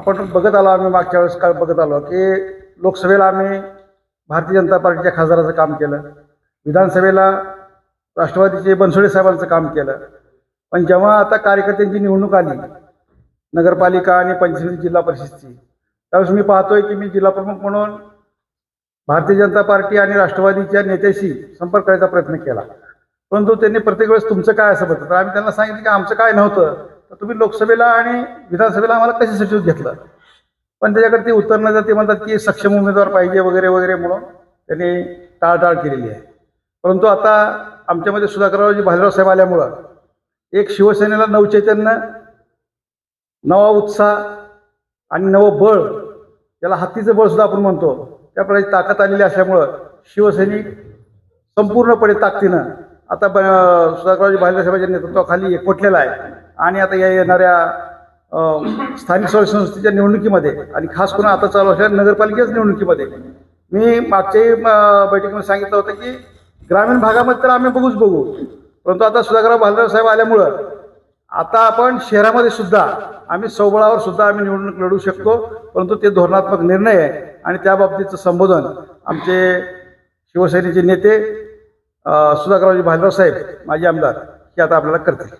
आपण बघत आलो आम्ही मागच्या वेळेस काळ बघत आलो की लोकसभेला आम्ही भारतीय जनता पार्टीच्या खासदाराचं काम केलं. विधानसभेला राष्ट्रवादीचे बनसोडे साहेबांचं काम केलं. पण जेव्हा आता कार्यकर्त्यांची निवडणूक आली नगरपालिका आणि पंचायत जिल्हा परिषदची त्यावेळेस मी पाहतोय की मी जिल्हा प्रमुख म्हणून भारतीय जनता पार्टी आणि राष्ट्रवादीच्या नेत्याशी संपर्क करायचा प्रयत्न केला. परंतु त्यांनी प्रत्येक वेळेस तुमचं काय असं बघतं तर आम्ही त्यांना सांगितलं की आमचं काय नव्हतं. तर तुम्ही लोकसभेला आणि विधानसभेला आम्हाला कशी सचिव घेतलं? पण त्याच्याकडे ते उत्तर न ते म्हणतात की सक्षम उमेदवार पाहिजे वगैरे वगैरे म्हणून त्यांनी टाळटाळ केलेली आहे. परंतु आता आमच्यामध्ये सुधाकररावजी भालेराव साहेब आल्यामुळं एक शिवसेनेला नवचैतन्य नवा उत्साह आणि नवं बळ त्याला हत्तीचं बळसुद्धा आपण म्हणतो. त्या प्रकारची ताकद आलेली असल्यामुळं शिवसैनिक संपूर्णपणे ताकदीनं आता ब सुधाकररावजी भालेराव साहेबांच्या नेतृत्वाखाली एकवटलेला आहे. आणि आता या येणाऱ्या स्थानिक स्वराज्य संस्थेच्या निवडणुकीमध्ये आणि खास करून आता चालू असलेल्या नगरपालिकेच्या निवडणुकीमध्ये मी मागच्याही बैठकीमध्ये सांगितलं होतं की ग्रामीण भागामध्ये तर आम्ही बघूच बघू. परंतु आता सुधाकरराव भालेराव साहेब आल्यामुळं आता आपण शहरामध्ये सुद्धा आम्ही सौबळावर सुद्धा आम्ही निवडणूक लढू शकतो. परंतु ते धोरणात्मक निर्णय आहे आणि त्या बाबतीचं संबोधन आमचे शिवसेनेचे नेते अं, सुधाकररावजी साहेब माजी आमदार हे आता आपल्याला करतील.